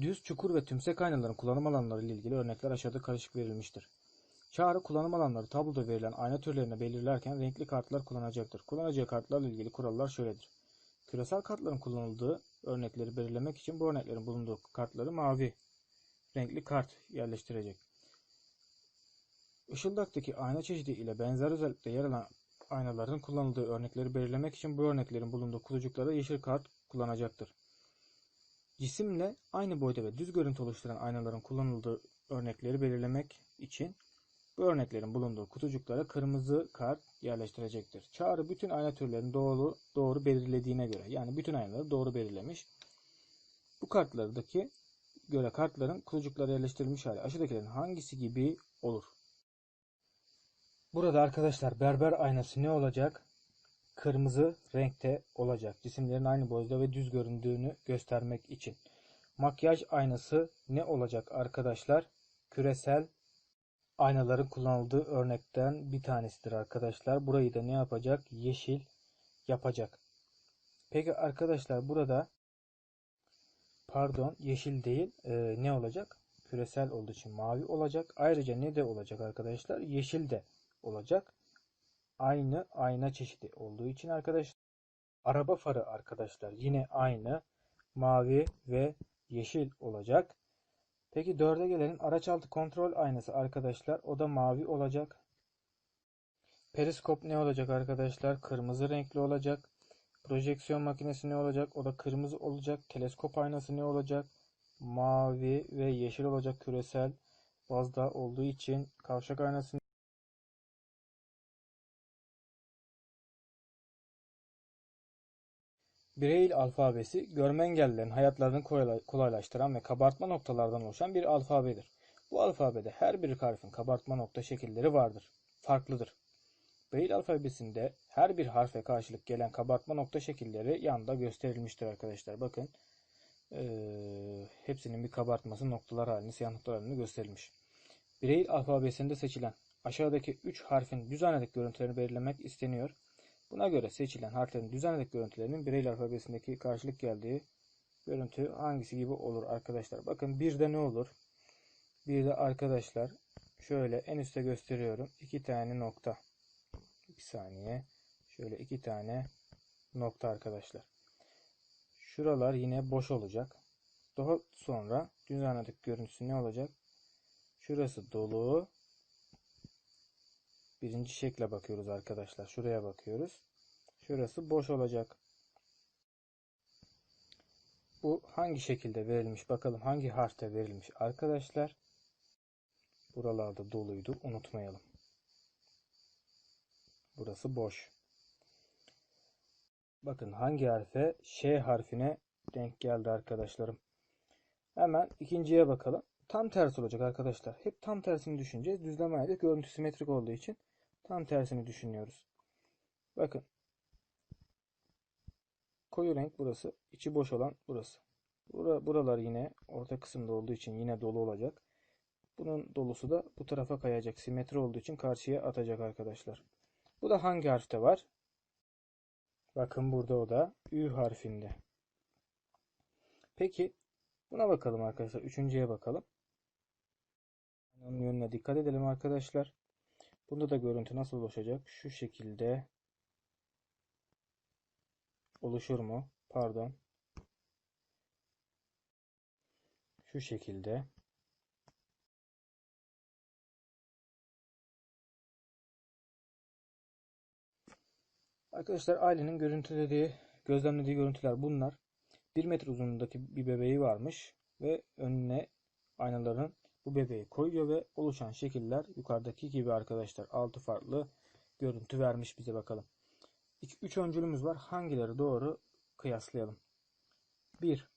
Düz, çukur ve tümsek aynaların kullanım alanları ile ilgili örnekler aşağıda karışık verilmiştir. Çağrı kullanım alanları tabloda verilen ayna türlerini belirlerken renkli kartlar kullanacaktır. Kullanacağı kartlarla ilgili kurallar şöyledir. Küresel kartların kullanıldığı örnekleri belirlemek için bu örneklerin bulunduğu kartları mavi renkli kart yerleştirecek. Işıldaktaki ayna çeşidi ile benzer özellikte yer alan aynaların kullanıldığı örnekleri belirlemek için bu örneklerin bulunduğu kutucuklara yeşil kart kullanacaktır. Cisimle aynı boyda ve düz görüntü oluşturan aynaların kullanıldığı örnekleri belirlemek için bu örneklerin bulunduğu kutucuklara kırmızı kart yerleştirecektir. Çağrı bütün ayna türlerini doğru doğru belirlediğine göre yani bütün aynaları doğru belirlemiş. Bu kartlardaki göre kartların kutucuklara yerleştirilmiş hali aşağıdakilerin hangisi gibi olur? Burada arkadaşlar berber aynası ne olacak? Kırmızı renkte olacak. Cisimlerin aynı boyda ve düz göründüğünü göstermek için. Makyaj aynası ne olacak arkadaşlar? Küresel aynaların kullanıldığı örnekten bir tanesidir arkadaşlar. Burayı da ne yapacak? Yeşil yapacak. Peki arkadaşlar burada pardon yeşil değil e, ne olacak? Küresel olduğu için mavi olacak. Ayrıca ne de olacak arkadaşlar? Yeşil de olacak. Aynı ayna çeşidi olduğu için arkadaşlar. Araba farı arkadaşlar yine aynı mavi ve yeşil olacak. Peki dörde gelelim. Araç altı kontrol aynası arkadaşlar. O da mavi olacak. Periskop ne olacak arkadaşlar? Kırmızı renkli olacak. Projeksiyon makinesi ne olacak? O da kırmızı olacak. Teleskop aynası ne olacak? Mavi ve yeşil olacak küresel bazda olduğu için kavşak aynası Braille alfabesi, görme engellilerin hayatlarını kolaylaştıran ve kabartma noktalardan oluşan bir alfabedir. Bu alfabede her bir harfin kabartma nokta şekilleri vardır. Farklıdır. Braille alfabesinde her bir harfe karşılık gelen kabartma nokta şekilleri yanda gösterilmiştir arkadaşlar. Bakın ee, hepsinin bir kabartması noktalar halinde, siyah noktalar halinde gösterilmiş. Braille alfabesinde seçilen aşağıdaki 3 harfin düz hanelik görüntülerini belirlemek isteniyor. Buna göre seçilen harflerin düzenledik görüntülerinin Braille alfabesindeki karşılık geldiği görüntü hangisi gibi olur arkadaşlar. Bakın bir de ne olur? Bir de arkadaşlar şöyle en üstte gösteriyorum. iki tane nokta. Bir saniye. Şöyle iki tane nokta arkadaşlar. Şuralar yine boş olacak. Daha sonra düzenledik görüntüsü ne olacak? Şurası dolu. Birinci şekle bakıyoruz arkadaşlar. Şuraya bakıyoruz. Şurası boş olacak. Bu hangi şekilde verilmiş? Bakalım hangi harfte verilmiş arkadaşlar. Buralarda doluydu. Unutmayalım. Burası boş. Bakın hangi harfe? Ş harfine denk geldi arkadaşlarım. Hemen ikinciye bakalım. Tam tersi olacak arkadaşlar. Hep tam tersini düşüneceğiz. Düzleme ayda görüntü simetrik olduğu için Tam tersini düşünüyoruz. Bakın. Koyu renk burası. içi boş olan burası. Bura, buralar yine orta kısımda olduğu için yine dolu olacak. Bunun dolusu da bu tarafa kayacak. Simetri olduğu için karşıya atacak arkadaşlar. Bu da hangi harfte var? Bakın burada o da Ü harfinde. Peki buna bakalım arkadaşlar. Üçüncüye bakalım. Onun yönüne dikkat edelim arkadaşlar. Bunda da görüntü nasıl oluşacak? Şu şekilde oluşur mu? Pardon. Şu şekilde. Arkadaşlar ailenin görüntülediği, gözlemlediği görüntüler bunlar. 1 metre uzunluğundaki bir bebeği varmış ve önüne aynaların bu bebeği koyuyor ve oluşan şekiller yukarıdaki gibi arkadaşlar. 6 farklı görüntü vermiş bize bakalım. 3 öncülümüz var. Hangileri doğru kıyaslayalım. 1.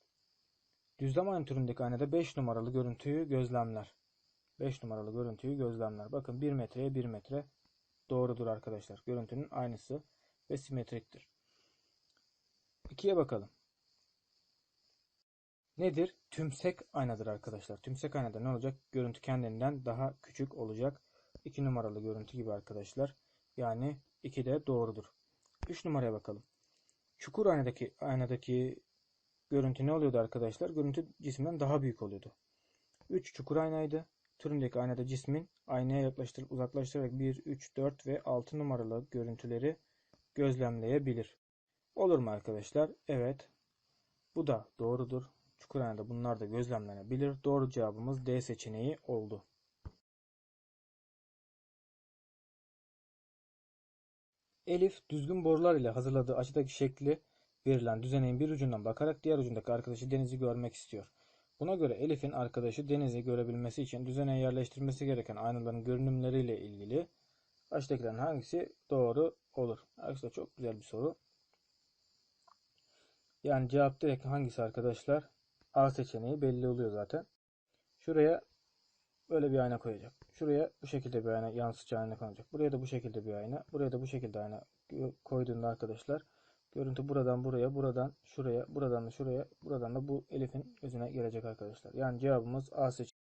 Düzlem aynı türündeki aynada 5 numaralı görüntüyü gözlemler. 5 numaralı görüntüyü gözlemler. Bakın 1 metreye 1 metre doğrudur arkadaşlar. Görüntünün aynısı ve simetriktir. 2'ye bakalım. Nedir? Tümsek aynadır arkadaşlar. Tümsek aynada ne olacak? Görüntü kendinden daha küçük olacak. 2 numaralı görüntü gibi arkadaşlar. Yani 2 de doğrudur. 3 numaraya bakalım. Çukur aynadaki aynadaki görüntü ne oluyordu arkadaşlar? Görüntü cisimden daha büyük oluyordu. 3 çukur aynaydı. Türündeki aynada cismin aynaya yaklaştırıp uzaklaştırarak 1, 3, 4 ve 6 numaralı görüntüleri gözlemleyebilir. Olur mu arkadaşlar? Evet. Bu da doğrudur. Çukur aynada bunlar da gözlemlenebilir. Doğru cevabımız D seçeneği oldu. Elif düzgün borular ile hazırladığı açıdaki şekli verilen düzeneğin bir ucundan bakarak diğer ucundaki arkadaşı Deniz'i görmek istiyor. Buna göre Elif'in arkadaşı Deniz'i görebilmesi için düzeneğe yerleştirmesi gereken aynaların görünümleriyle ilgili aşağıdakilerin hangisi doğru olur? Arkadaşlar çok güzel bir soru. Yani cevap direkt hangisi arkadaşlar? A seçeneği belli oluyor zaten. Şuraya böyle bir ayna koyacak. Şuraya bu şekilde bir ayna, yansıtıcı ayna konacak. Buraya da bu şekilde bir ayna. Buraya da bu şekilde ayna koyduğunda arkadaşlar görüntü buradan buraya, buradan şuraya, buradan da şuraya, buradan da bu Elif'in gözüne gelecek arkadaşlar. Yani cevabımız A seçeneği.